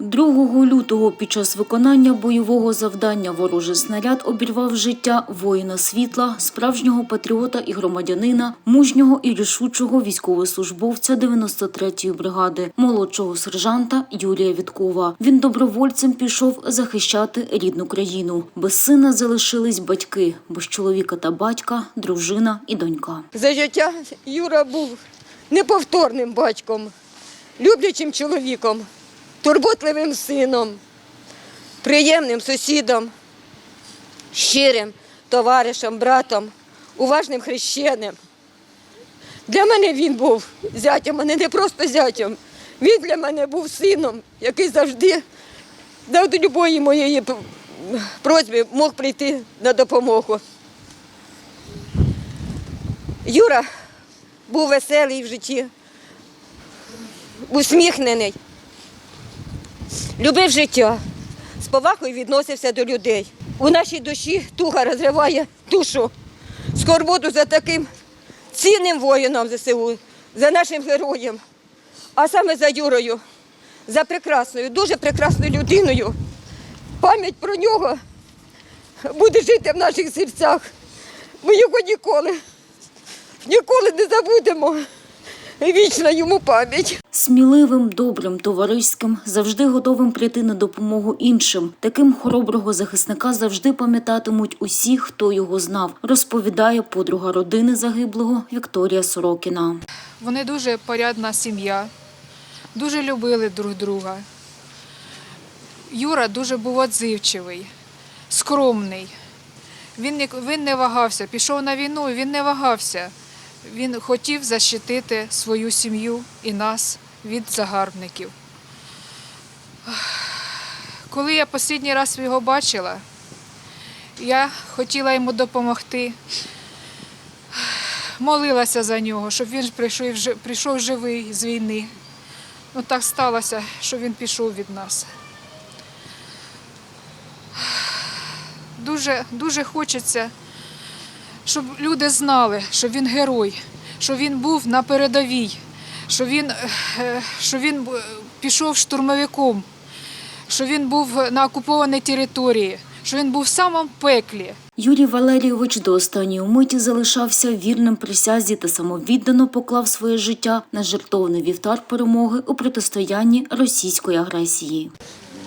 2 лютого під час виконання бойового завдання ворожий снаряд обірвав життя воїна світла, справжнього патріота і громадянина, мужнього і рішучого військовослужбовця 93-ї бригади, молодшого сержанта Юрія Віткова. Він добровольцем пішов захищати рідну країну. Без сина залишились батьки, без чоловіка та батька, дружина і донька. За життя Юра був неповторним батьком, люблячим чоловіком, турботливим сином, приємним сусідом, щирим товаришем, братом, уважним хрещеним. Для мене він був зятям, а не просто зятям. Він для мене був сином, який завжди до будь-якої моєї просьби мог прийти на допомогу. Юра був веселий в житті, усміхнений, любив життя, з повагою відносився до людей. У нашій душі туга розриває душу, скорботу за таким цінним воїном ЗСУ, за нашим героєм, а саме за Юрою, за прекрасною, дуже прекрасною людиною. Пам'ять про нього буде жити в наших серцях. Ми його ніколи ніколи не забудемо. Вічна йому пам'ять. Сміливим, добрим, товариським, завжди готовим прийти на допомогу іншим. Таким хороброго захисника завжди пам'ятатимуть усі, хто його знав, розповідає подруга родини загиблого Вікторія Сорокіна. Вони дуже порядна сім'я, дуже любили друг друга. Юра дуже був отзивчивий, скромний. Він він не вагався, пішов на війну, він не вагався. Він хотів защитити свою сім'ю і нас від загарбників. Коли я останній раз його бачила, я хотіла йому допомогти молилася за нього, щоб він прийшов, прийшов живий з війни. Ну так сталося, що він пішов від нас. Дуже, дуже хочеться, щоб люди знали, що він герой, що він був на передовій, що він, е, що він е, пішов штурмовиком, що він був на окупованій території, що він був в самому пеклі. Юрій Валерійович до останньої миті залишався вірним присязі та самовіддано поклав своє життя на жертовний вівтар перемоги у протистоянні російської агресії.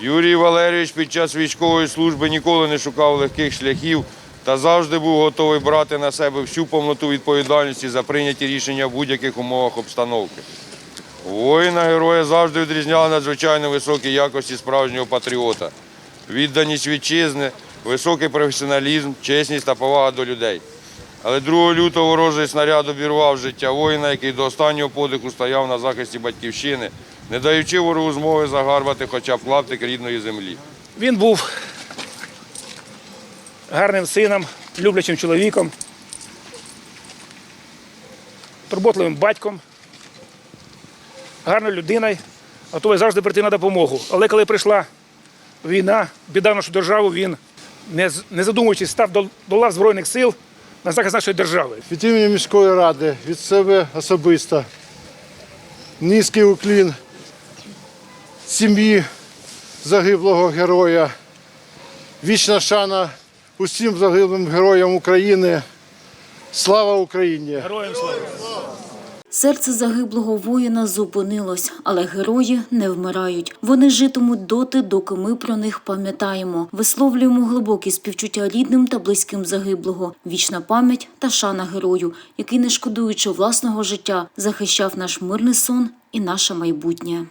Юрій Валерійович під час військової служби ніколи не шукав легких шляхів та завжди був готовий брати на себе всю повноту відповідальності за прийняті рішення в будь-яких умовах обстановки. Воїна героя завжди відрізняли надзвичайно високі якості справжнього патріота, відданість вітчизни, високий професіоналізм, чесність та повага до людей. Але 2 лютого ворожий снаряд обірвав життя воїна, який до останнього подиху стояв на захисті батьківщини, не даючи ворогу змоги загарбати хоча б клаптик рідної землі. Він був гарним сином, люблячим чоловіком, турботливим батьком, гарною людиною, готовий завжди прийти на допомогу. Але коли прийшла війна, біда в нашу державу, він, не, задумуючись, став до, лав Збройних сил на захист нашої держави. Від імені міської ради, від себе особисто. Низький уклін сім'ї загиблого героя. Вічна шана усім загиблим героям України. Слава Україні! Героям слава! Серце загиблого воїна зупинилось, але герої не вмирають. Вони житимуть доти, доки ми про них пам'ятаємо. Висловлюємо глибокі співчуття рідним та близьким загиблого. Вічна пам'ять та шана герою, який, не шкодуючи власного життя, захищав наш мирний сон і наше майбутнє.